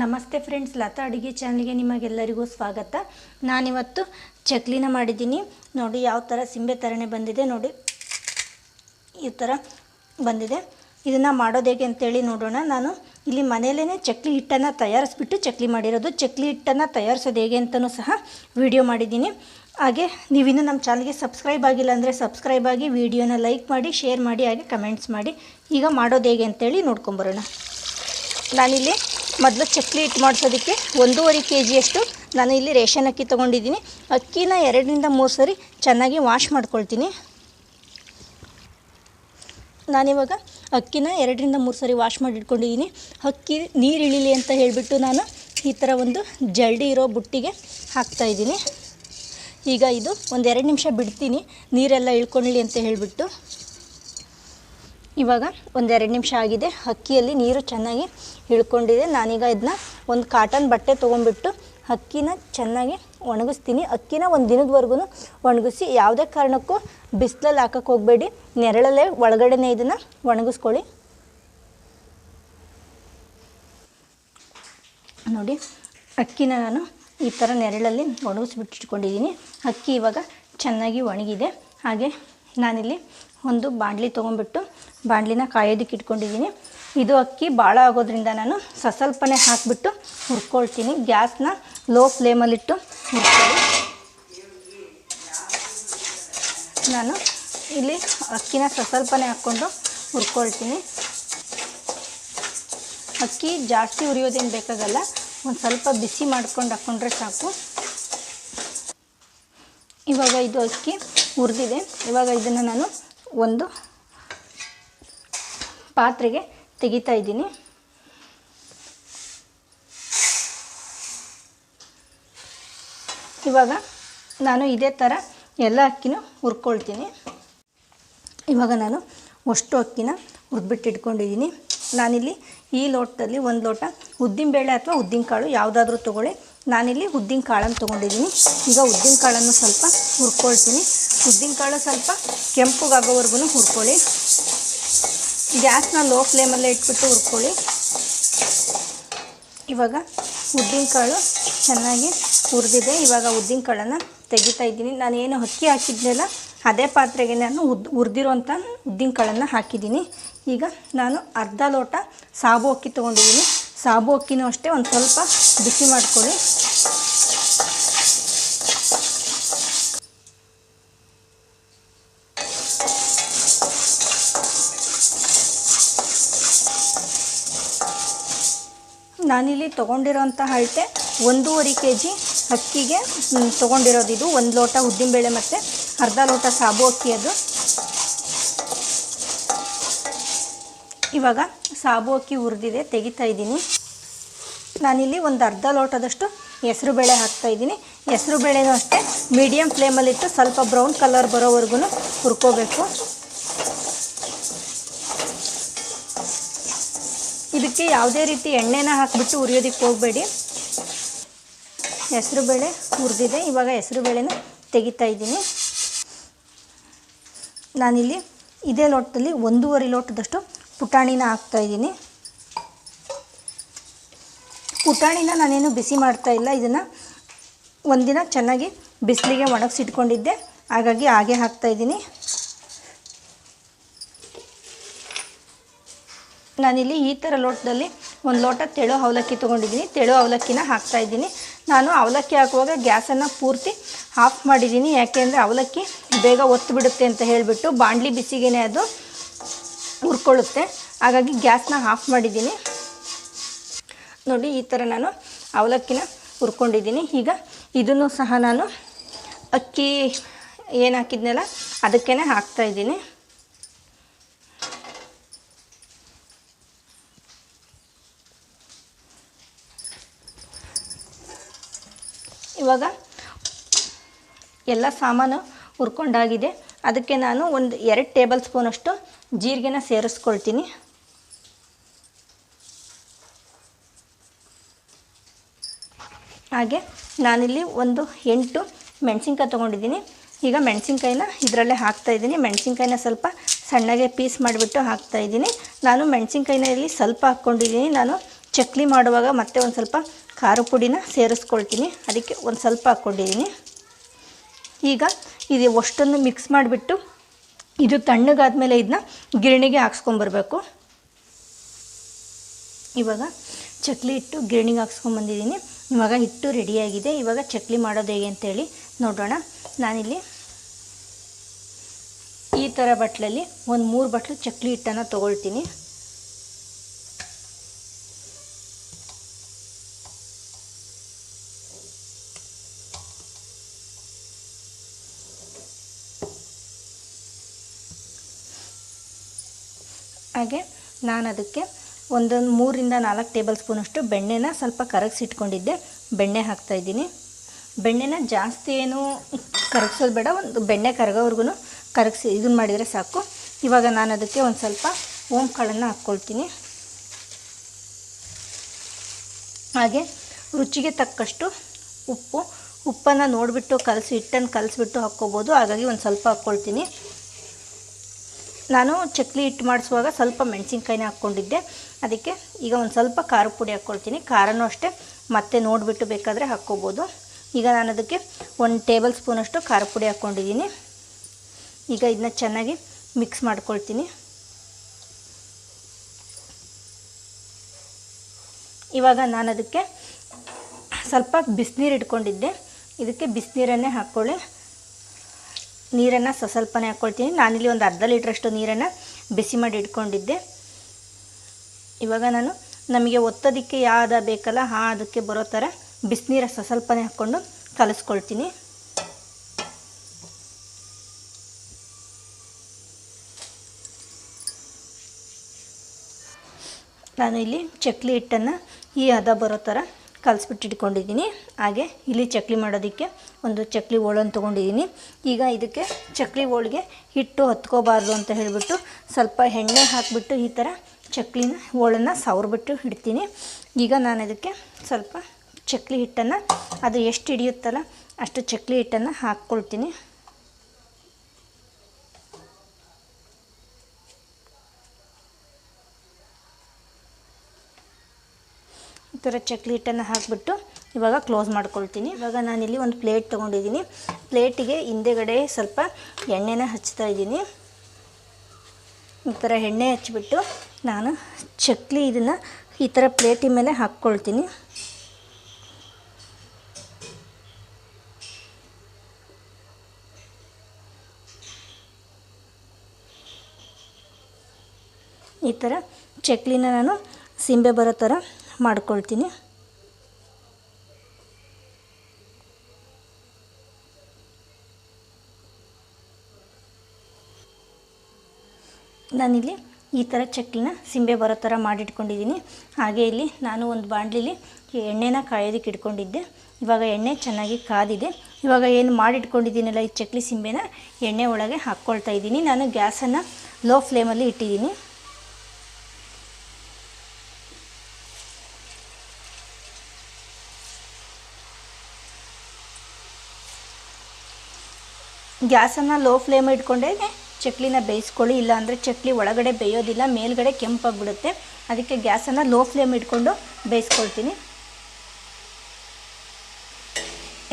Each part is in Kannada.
ನಮಸ್ತೆ ಫ್ರೆಂಡ್ಸ್, ಲತಾ ಅಡುಗೆ ಚಾನಲ್ಗೆ ನಿಮಗೆಲ್ಲರಿಗೂ ಸ್ವಾಗತ. ನಾನಿವತ್ತು ಚಕ್ಲಿನ ಮಾಡಿದ್ದೀನಿ. ನೋಡಿ ಯಾವ ಥರ ಸಿಂಬೆ ಥರನೇ ಬಂದಿದೆ, ನೋಡಿ. ಈ ಥರ ಬಂದಿದೆ. ಇದನ್ನು ಮಾಡೋದು ಹೇಗೆ ಅಂತೇಳಿ ನೋಡೋಣ. ನಾನು ಇಲ್ಲಿ ಮನೆಯಲ್ಲೇ ಚಕ್ಲಿ ಹಿಟ್ಟನ್ನು ತಯಾರಿಸ್ಬಿಟ್ಟು ಚಕ್ಲಿ ಮಾಡಿರೋದು. ಚಕ್ಲಿ ಹಿಟ್ಟನ್ನು ತಯಾರಿಸೋದು ಹೇಗೆ ಅಂತಲೂ ಸಹ ವಿಡಿಯೋ ಮಾಡಿದ್ದೀನಿ. ಹಾಗೆ ನೀವಿನ್ನೂ ನಮ್ಮ ಚಾನಲ್ಗೆ ಸಬ್ಸ್ಕ್ರೈಬ್ ಆಗಿಲ್ಲ ಅಂದರೆ ಸಬ್ಸ್ಕ್ರೈಬ್ ಆಗಿ ವಿಡಿಯೋನ ಲೈಕ್ ಮಾಡಿ, ಶೇರ್ ಮಾಡಿ, ಹಾಗೆ ಕಮೆಂಟ್ಸ್ ಮಾಡಿ. ಈಗ ಮಾಡೋದು ಹೇಗೆ ಅಂತೇಳಿ ನೋಡ್ಕೊಂಬರೋಣ ನಾನಿಲ್ಲಿ ಮೊದಲು ಚಕ್ಲಿ ಹಿಟ್ಟು ಮಾಡಿಸೋದಕ್ಕೆ ಒಂದೂವರೆ ಕೆ ಜಿಯಷ್ಟು ನಾನು ಇಲ್ಲಿ ರೇಷನ್ ಅಕ್ಕಿ ತೊಗೊಂಡಿದ್ದೀನಿ. ಅಕ್ಕಿನ ಎರಡರಿಂದ ಮೂರು ಸರಿ ಚೆನ್ನಾಗಿ ವಾಶ್ ಮಾಡ್ಕೊಳ್ತೀನಿ. ನಾನಿವಾಗ ಅಕ್ಕಿನ ಎರಡರಿಂದ ಮೂರು ಸರಿ ವಾಶ್ ಮಾಡಿ ಇಟ್ಕೊಂಡಿದ್ದೀನಿ. ಅಕ್ಕಿ ನೀರು ಇಳಿಲಿ ಅಂತ ಹೇಳಿಬಿಟ್ಟು ನಾನು ಈ ಥರ ಒಂದು ಜಲ್ಡಿ ಇರೋ ಬುಟ್ಟಿಗೆ ಹಾಕ್ತಾಯಿದ್ದೀನಿ ಈಗ ಇದು ಒಂದು ಎರಡು ನಿಮಿಷ ಬಿಡ್ತೀನಿ. ನೀರೆಲ್ಲ ಇಳ್ಕೊಳ್ಳಿ ಅಂತ ಹೇಳಿಬಿಟ್ಟು. ಇವಾಗ ಒಂದೆರಡು ನಿಮಿಷ ಆಗಿದೆ. ಅಕ್ಕಿಯಲ್ಲಿ ನೀರು ಚೆನ್ನಾಗಿ ಇಳ್ಕೊಂಡಿದೆ. ನಾನೀಗ ಇದನ್ನ ಒಂದು ಕಾಟನ್ ಬಟ್ಟೆ ತೊಗೊಂಡ್ಬಿಟ್ಟು ಅಕ್ಕಿನ ಚೆನ್ನಾಗಿ ಒಣಗಿಸ್ತೀನಿ. ಅಕ್ಕಿನ ಒಂದು ದಿನದವರೆಗೂ ಒಣಗಿಸಿ ಯಾವುದೇ ಕಾರಣಕ್ಕೂ ಬಿಸಿಲಲ್ಲಿ ಹಾಕಕ್ಕೆ ಹೋಗಬೇಡಿ. ನೆರಳಲ್ಲೇ ಒಳಗಡೆನೇ ಇದನ್ನು ಒಣಗಿಸ್ಕೊಳ್ಳಿ. ನೋಡಿ ಅಕ್ಕಿನ ನಾನು ಈ ಥರ ನೆರಳಲ್ಲಿ ಒಣಗಿಸ್ಬಿಟ್ಟು ಇಟ್ಕೊಂಡಿದ್ದೀನಿ. ಅಕ್ಕಿ ಇವಾಗ ಚೆನ್ನಾಗಿ ಒಣಗಿದೆ. ಹಾಗೆ ನಾನಿಲ್ಲಿ ಒಂದು ಬಾಣಲಿ ತೊಗೊಂಡ್ಬಿಟ್ಟು ಬಾಣಲಿನ ಕಾಯೋದಕ್ಕೆ ಇಟ್ಕೊಂಡಿದ್ದೀನಿ. ಇದು ಅಕ್ಕಿ ಭಾಳ ಆಗೋದ್ರಿಂದ ನಾನು ಸಸಲ್ಪನೆ ಹಾಕಿಬಿಟ್ಟು ಹುರ್ಕೊಳ್ತೀನಿ. ಗ್ಯಾಸ್ನ ಲೋ ಫ್ಲೇಮಲ್ಲಿಟ್ಟು ಹುರ್ಕೊಳ್ಳಿ. ನಾನು ಇಲ್ಲಿ ಅಕ್ಕಿನ ಸಸಲ್ಪನೆ ಹಾಕ್ಕೊಂಡು ಹುರ್ಕೊಳ್ತೀನಿ. ಅಕ್ಕಿ ಜಾಸ್ತಿ ಉರಿಯೋದೇನು ಬೇಕಾಗಲ್ಲ, ಒಂದು ಸ್ವಲ್ಪ ಬಿಸಿ ಮಾಡ್ಕೊಂಡು ಹಾಕ್ಕೊಂಡ್ರೆ ಸಾಕು. ಇವಾಗ ಇದು ಅಕ್ಕಿ ಹುರಿದಿದೆ. ಇವಾಗ ಇದನ್ನು ನಾನು ಒಂದು ಪಾತ್ರೆಗೆ ತೆಗಿತಾ ಇದ್ದೀನಿ. ಇವಾಗ ನಾನು ಇದೇ ಥರ ಎಲ್ಲ ಅಕ್ಕಿನೂ ಹುರ್ಕೊಳ್ತೀನಿ. ಇವಾಗ ನಾನು ಅಷ್ಟು ಅಕ್ಕಿನ ಹುರಿದ್ಬಿಟ್ಟಿಟ್ಕೊಂಡಿದ್ದೀನಿ. ನಾನಿಲ್ಲಿ ಈ ಲೋಟದಲ್ಲಿ ಒಂದು ಲೋಟ ಉದ್ದಿನಬೇಳೆ ಅಥವಾ ಉದ್ದಿನಕಾಳು ಯಾವುದಾದ್ರೂ ತೊಗೊಳ್ಳಿ. ನಾನಿಲ್ಲಿ ಉದ್ದಿನ ಕಾಳನ್ನು ತೊಗೊಂಡಿದ್ದೀನಿ. ಈಗ ಉದ್ದಿನ ಕಾಳನ್ನು ಸ್ವಲ್ಪ ಹುರ್ಕೊಳ್ತೀನಿ. ಉದ್ದಿನಕಾಳು ಸ್ವಲ್ಪ ಕೆಂಪುಗಾಗೋವರೆಗೂ ಹುರ್ಕೊಳ್ಳಿ. ಗ್ಯಾಸ್ನ ಲೋ ಫ್ಲೇಮಲ್ಲೇ ಇಟ್ಬಿಟ್ಟು ಹುರ್ಕೊಳ್ಳಿ. ಇವಾಗ ಉದ್ದಿನ ಕಾಳು ಚೆನ್ನಾಗಿ ಹುರಿದಿದೆ. ಇವಾಗ ಉದ್ದಿನಕಾಳನ್ನು ತೆಗಿತಾ ಇದ್ದೀನಿ. ನಾನು ಏನು ಅಕ್ಕಿ ಹಾಕಿದ್ನಲ್ಲ, ಅದೇ ಪಾತ್ರೆಗೆ ನಾನು ಉದ್, ಹುರಿದಿರೋಂಥ ಉದ್ದಿನಕಾಳನ್ನು ಹಾಕಿದ್ದೀನಿ. ಈಗ ನಾನು ಅರ್ಧ ಲೋಟ ಸಾಬು ಅಕ್ಕಿ ತೊಗೊಂಡಿದ್ದೀನಿ. ಸಾಬು ಅಕ್ಕಿನೂ ಅಷ್ಟೇ ಒಂದು ಸ್ವಲ್ಪ ಬಿಸಿ ಮಾಡ್ಕೊಳ್ಳಿ. ನಾನಿಲ್ಲಿ ತೊಗೊಂಡಿರೋಂಥ ಅಳತೆ ಒಂದೂವರೆ ಕೆ ಜಿ ಅಕ್ಕಿಗೆ ತೊಗೊಂಡಿರೋದು ಇದು. ಒಂದು ಲೋಟ ಉದ್ದಿನಬೇಳೆ ಮತ್ತು ಅರ್ಧ ಲೋಟ ಸಾಬು ಅಕ್ಕಿ ಅದು. ಇವಾಗ ಸಾಬು ಅಕ್ಕಿ ಹುರಿದಿದೆ, ತೆಗಿತಾ ಇದ್ದೀನಿ. ನಾನಿಲ್ಲಿ ಒಂದು ಅರ್ಧ ಲೋಟದಷ್ಟು ಹೆಸರು ಬೇಳೆ ಹಾಕ್ತಾ ಇದ್ದೀನಿ. ಹೆಸರು ಬೇಳೆನೂ ಅಷ್ಟೇ ಮೀಡಿಯಮ್ ಫ್ಲೇಮಲ್ಲಿಟ್ಟು ಸ್ವಲ್ಪ ಬ್ರೌನ್ ಕಲರ್ ಬರೋವರೆಗೂ ಹುರ್ಕೋಬೇಕು. ಇದಕ್ಕೆ ಯಾವುದೇ ರೀತಿ ಎಣ್ಣೆನ ಹಾಕಿಬಿಟ್ಟು ಉರಿಯೋದಕ್ಕೆ ಹೋಗಬೇಡಿ. ಹೆಸರು ಬೇಳೆ ಹುರಿದಿದೆ. ಇವಾಗ ಹೆಸರು ಬೇಳೆನ ತೆಗಿತಾ ಇದ್ದೀನಿ. ನಾನಿಲ್ಲಿ ಇದೇ ಲೋಟದಲ್ಲಿ ಒಂದೂವರೆ ಲೋಟದಷ್ಟು ಪುಟಾಣಿನ ಹಾಕ್ತಾ ಇದ್ದೀನಿ. ಪುಟಾಣಿನ ನಾನೇನು ಬಿಸಿ ಮಾಡ್ತಾ ಇಲ್ಲ. ಇದನ್ನು ಒಂದಿನ ಚೆನ್ನಾಗಿ ಬಿಸಿಲಿಗೆ ಒಣಗಿಸಿಟ್ಕೊಂಡಿದ್ದೆ. ಹಾಗಾಗಿ ಹಾಗೆ ಹಾಕ್ತಾ ನಾನಿಲ್ಲಿ ಈ ಥರ ಲೋಟದಲ್ಲಿ ಒಂದು ಲೋಟ ತೆಳು ಅವಲಕ್ಕಿ ತೊಗೊಂಡಿದ್ದೀನಿ. ತೆಳು ಅವಲಕ್ಕಿನ ಹಾಕ್ತಾ ಇದ್ದೀನಿ. ನಾನು ಅವಲಕ್ಕಿ ಹಾಕುವಾಗ ಗ್ಯಾಸನ್ನು ಪೂರ್ತಿ ಆಫ್ ಮಾಡಿದ್ದೀನಿ. ಯಾಕೆಂದರೆ ಅವಲಕ್ಕಿ ಬೇಗ ಒತ್ತು ಬಿಡುತ್ತೆ ಅಂತ ಹೇಳಿಬಿಟ್ಟು ಬಾಣಲಿ ಬಿಸಿಗೇನೆ ಅದು ಹುರ್ಕೊಳ್ಳುತ್ತೆ. ಹಾಗಾಗಿ ಗ್ಯಾಸ್ನ ಆಫ್ ಮಾಡಿದ್ದೀನಿ. ನೋಡಿ, ಈ ಥರ ನಾನು ಅವಲಕ್ಕಿನ ಹುರ್ಕೊಂಡಿದ್ದೀನಿ. ಈಗ ಇದನ್ನು ಸಹ ನಾನು ಅಕ್ಕಿ ಏನು ಹಾಕಿದ್ನಲ್ಲ ಅದಕ್ಕೇ ಹಾಕ್ತಾಯಿದ್ದೀನಿ ಇವಾಗ ಎಲ್ಲ ಸಾಮಾನು ಹುರ್ಕೊಂಡಾಗಿದೆ. ಅದಕ್ಕೆ ನಾನು ಒಂದು ಎರಡು ಟೇಬಲ್ ಸ್ಪೂನಷ್ಟು ಜೀರಿಗೆನ ಸೇರಿಸ್ಕೊಳ್ತೀನಿ. ಹಾಗೆ ನಾನಿಲ್ಲಿ ಒಂದು ಎಂಟು ಮೆಣಸಿನ್ಕಾಯಿ ತೊಗೊಂಡಿದ್ದೀನಿ. ಈಗ ಮೆಣಸಿನ್ಕಾಯಿನ ಇದರಲ್ಲೇ ಹಾಕ್ತಾಯಿದ್ದೀನಿ ಮೆಣಸಿನ್ಕಾಯಿನ ಸ್ವಲ್ಪ ಸಣ್ಣಗೆ ಪೀಸ್ ಮಾಡಿಬಿಟ್ಟು ಹಾಕ್ತಾಯಿದ್ದೀನಿ ನಾನು ಮೆಣಸಿನ್ಕಾಯಿನ ಇಲ್ಲಿ ಸ್ವಲ್ಪ ಹಾಕ್ಕೊಂಡಿದ್ದೀನಿ. ನಾನು ಚಕ್ಲಿ ಮಾಡುವಾಗ ಮತ್ತೆ ಒಂದು ಸ್ವಲ್ಪ ಖಾರ ಪುಡಿನ ಸೇರಿಸ್ಕೊಳ್ತೀನಿ. ಅದಕ್ಕೆ ಒಂದು ಸ್ವಲ್ಪ ಹಾಕ್ಕೊಂಡಿದ್ದೀನಿ ಈಗ ಇದು ಅಷ್ಟನ್ನು ಮಿಕ್ಸ್ ಮಾಡಿಬಿಟ್ಟು ಇದು ತಣ್ಣಗಾದ್ಮೇಲೆ ಇದನ್ನ ಗಿರಣಿಗೆ ಹಾಕ್ಸ್ಕೊಂಬರ್ಬೇಕು. ಇವಾಗ ಚಕ್ಲಿ ಇಟ್ಟು ಗಿರಣಿಗೆ ಹಾಕ್ಸ್ಕೊಂಬಂದಿದ್ದೀನಿ ಇವಾಗ ಹಿಟ್ಟು ರೆಡಿಯಾಗಿದೆ ಇವಾಗ ಚಕ್ಲಿ ಮಾಡೋದು ಹೇಗೆ ಅಂತೇಳಿ ನೋಡೋಣ. ನಾನಿಲ್ಲಿ ಈ ಥರ ಬಟ್ಲಲ್ಲಿ ಒಂದು ಮೂರು ಬಟ್ಲು ಚಕ್ಲಿ ಹಿಟ್ಟನ್ನು ತೊಗೊಳ್ತೀನಿ. ಹಾಗೆ ನಾನು ಅದಕ್ಕೆ ಒಂದೊಂದು ಮೂರಿಂದ ನಾಲ್ಕು ಟೇಬಲ್ ಸ್ಪೂನಷ್ಟು ಬೆಣ್ಣೆನ ಸ್ವಲ್ಪ ಕರಗಿಸಿಟ್ಕೊಂಡಿದ್ದೆ. ಬೆಣ್ಣೆ ಹಾಕ್ತಾಯಿದ್ದೀನಿ ಬೆಣ್ಣೆನ ಜಾಸ್ತಿ ಏನು ಕರಗಿಸೋದು ಬೇಡ. ಒಂದು ಬೆಣ್ಣೆ ಕರಗೋವರೆಗೂ ಕರಗಿಸಿ ಇದನ್ನು ಮಾಡಿದರೆ ಸಾಕು. ಇವಾಗ ನಾನು ಅದಕ್ಕೆ ಒಂದು ಸ್ವಲ್ಪ ಓಮ್ ಕಾಳನ್ನು ಹಾಕ್ಕೊಳ್ತೀನಿ. ಹಾಗೆ ರುಚಿಗೆ ತಕ್ಕಷ್ಟು ಉಪ್ಪು. ಉಪ್ಪನ್ನು ನೋಡಿಬಿಟ್ಟು ಕಲಸಿ, ಹಿಟ್ಟನ್ನು ಕಲಸಿಬಿಟ್ಟು ಹಾಕ್ಕೋಬೋದು. ಹಾಗಾಗಿ ಒಂದು ಸ್ವಲ್ಪ ಹಾಕ್ಕೊಳ್ತೀನಿ. ನಾನು ಚಕ್ಲಿ ಹಿಟ್ಟು ಮಾಡಿಸುವಾಗ ಸ್ವಲ್ಪ ಮೆಣಸಿನ್ಕಾಯಿನ ಹಾಕ್ಕೊಂಡಿದ್ದೆ. ಅದಕ್ಕೆ ಈಗ ಒಂದು ಸ್ವಲ್ಪ ಖಾರ ಪುಡಿ ಹಾಕ್ಕೊಳ್ತೀನಿ. ಖಾರನೂ ಅಷ್ಟೇ. ಮತ್ತೆ ನೋಡಿಬಿಟ್ಟು ಬೇಕಾದರೆ ಹಾಕ್ಕೋಬೋದು. ಈಗ ನಾನು ಅದಕ್ಕೆ ಒಂದು ಟೇಬಲ್ ಸ್ಪೂನಷ್ಟು ಖಾರ ಪುಡಿ ಹಾಕ್ಕೊಂಡಿದ್ದೀನಿ. ಈಗ ಇದನ್ನ ಚೆನ್ನಾಗಿ ಮಿಕ್ಸ್ ಮಾಡ್ಕೊಳ್ತೀನಿ. ಇವಾಗ ನಾನು ಅದಕ್ಕೆ ಸ್ವಲ್ಪ ಬಿಸಿನೀರು ಇಟ್ಕೊಂಡಿದ್ದೆ. ಇದಕ್ಕೆ ಬಿಸಿನೀರನ್ನೇ ಹಾಕ್ಕೊಳ್ಳಿ. ನೀರನ್ನು ಸಸಲ್ಪನೆ ಹಾಕ್ಕೊಳ್ತೀನಿ ನಾನಿಲ್ಲಿ ಒಂದು ಅರ್ಧ ಲೀಟ್ರಷ್ಟು ನೀರನ್ನು ಬಿಸಿ ಮಾಡಿ ಇಟ್ಕೊಂಡಿದ್ದೆ. ಇವಾಗ ನಾನು ನಮಗೆ ಒತ್ತೋದಕ್ಕೆ ಯಾವ್ದು ಬೇಕಲ್ಲ ಆ ಅದಕ್ಕೆ ಬರೋ ಥರ ಬಿಸಿನೀರ ಸಸಲ್ಪನೆ ಹಾಕ್ಕೊಂಡು ಕಲಿಸ್ಕೊಳ್ತೀನಿ. ನಾನು ಇಲ್ಲಿ ಚಕ್ಲಿ ಹಿಟ್ಟನ್ನು ಈ ಹದ ಬರೋ ಥರ ಕಲಿಸ್ಬಿಟ್ಟು ಇಟ್ಕೊಂಡಿದ್ದೀನಿ. ಹಾಗೆ ಇಲ್ಲಿ ಚಕ್ಲಿ ಮಾಡೋದಕ್ಕೆ ಒಂದು ಚಕ್ಲಿ ಹೋಳನ್ನು ತೊಗೊಂಡಿದ್ದೀನಿ. ಈಗ ಇದಕ್ಕೆ ಚಕ್ಲಿ ಹೋಳಿಗೆ ಹಿಟ್ಟು ಹತ್ಕೋಬಾರ್ದು ಅಂತ ಹೇಳಿಬಿಟ್ಟು ಸ್ವಲ್ಪ ಎಣ್ಣೆ ಹಾಕಿಬಿಟ್ಟು ಈ ಥರ ಚಕ್ಲಿನ ಹೋಳನ್ನು ಸವರ್ಬಿಟ್ಟು ಇಡ್ತೀನಿ. ಈಗ ನಾನು ಅದಕ್ಕೆ ಸ್ವಲ್ಪ ಚಕ್ಲಿ ಹಿಟ್ಟನ್ನು, ಅದು ಎಷ್ಟು ಹಿಡಿಯುತ್ತಲ್ಲ ಅಷ್ಟು ಚಕ್ಲಿ ಹಿಟ್ಟನ್ನು ಹಾಕ್ಕೊಳ್ತೀನಿ. ಈ ಥರ ಚಕ್ಲೀಟನ್ನು ಹಾಕಿಬಿಟ್ಟು ಇವಾಗ ಕ್ಲೋಸ್ ಮಾಡ್ಕೊಳ್ತೀನಿ. ಇವಾಗ ನಾನಿಲ್ಲಿ ಒಂದು ಪ್ಲೇಟ್ ತೊಗೊಂಡಿದ್ದೀನಿ. ಪ್ಲೇಟಿಗೆ ಹಿಂದೆಗಡೆ ಸ್ವಲ್ಪ ಎಣ್ಣೆನ ಹಚ್ತಾ ಇದ್ದೀನಿ. ಈ ಥರ ಎಣ್ಣೆ ಹಚ್ಚಿಬಿಟ್ಟು ನಾನು ಚಕ್ಲಿ ಇದನ್ನು ಈ ಥರ ಪ್ಲೇಟಿನ ಮೇಲೆ ಹಾಕ್ಕೊಳ್ತೀನಿ. ಈ ಥರ ಚಕ್ಲಿನ ನಾನು ಸಿಂಬೆ ಬರೋ ಥರ ಮಾಡ್ಕೊಳ್ತೀನಿ. ನಾನಿಲ್ಲಿ ಈ ಥರ ಚಕ್ಲಿನ ಸಿಂಬೆ ಬರೋ ಥರ ಮಾಡಿಟ್ಕೊಂಡಿದ್ದೀನಿ. ಹಾಗೆ ಇಲ್ಲಿ ನಾನು ಒಂದು ಬಾಣಲಿಲಿ ಎಣ್ಣೆನ ಕಾಯೋದಕ್ಕೆ ಇಟ್ಕೊಂಡಿದ್ದೆ. ಇವಾಗ ಎಣ್ಣೆ ಚೆನ್ನಾಗಿ ಕಾದಿದೆ. ಇವಾಗ ಏನು ಮಾಡಿಟ್ಕೊಂಡಿದ್ದೀನಲ್ಲ ಈ ಚಕ್ಲಿ ಸಿಂಬೆನ, ಎಣ್ಣೆ ಒಳಗೆ ಹಾಕ್ಕೊಳ್ತಾ ಇದ್ದೀನಿ. ನಾನು ಗ್ಯಾಸನ್ನು ಲೋ ಫ್ಲೇಮಲ್ಲಿ ಇಟ್ಟಿದ್ದೀನಿ. ಗ್ಯಾಸನ್ನು ಲೋ ಫ್ಲೇಮ್ ಇಟ್ಕೊಂಡೇ, ಚಕ್ಲಿನ ಬೇಯಿಸ್ಕೊಳ್ಳಿ, ಇಲ್ಲಾಂದರೆ ಚಕ್ಲಿ ಒಳಗಡೆ ಬೇಯೋದಿಲ್ಲ, ಮೇಲ್ಗಡೆ ಕೆಂಪಾಗಿಬಿಡುತ್ತೆ. ಅದಕ್ಕೆ ಗ್ಯಾಸನ್ನು ಲೋ ಫ್ಲೇಮ್ ಇಟ್ಕೊಂಡು ಬೇಯಿಸ್ಕೊಳ್ತೀನಿ.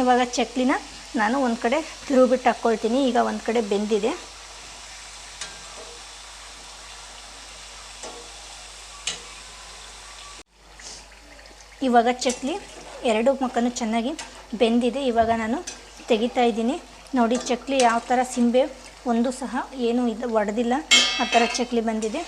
ಇವಾಗ ಚಕ್ಲಿನ ನಾನು ಒಂದು ಕಡೆ ತಿರುಗಿಬಿಟ್ಟು ಹಾಕ್ಕೊಳ್ತೀನಿ. ಈಗ ಒಂದು ಕಡೆ ಬೆಂದಿದೆ. ಇವಾಗ ಚಕ್ಲಿ ಎರಡು ಮಕ್ಕನು ಚೆನ್ನಾಗಿ ಬೆಂದಿದೆ. ಇವಾಗ ನಾನು ತೆಗಿತಾ ಇದ್ದೀನಿ. ನೋಡಿ ಚಕ್ಲಿ ಯಾವ ಥರ ಸಿಂಬೆ ಒಂದು ಸಹ ಏನು ಇದು ಒಡೆದಿಲ್ಲ. ಆ ಥರ ಚಕ್ಲಿ ಬಂದಿದೆ.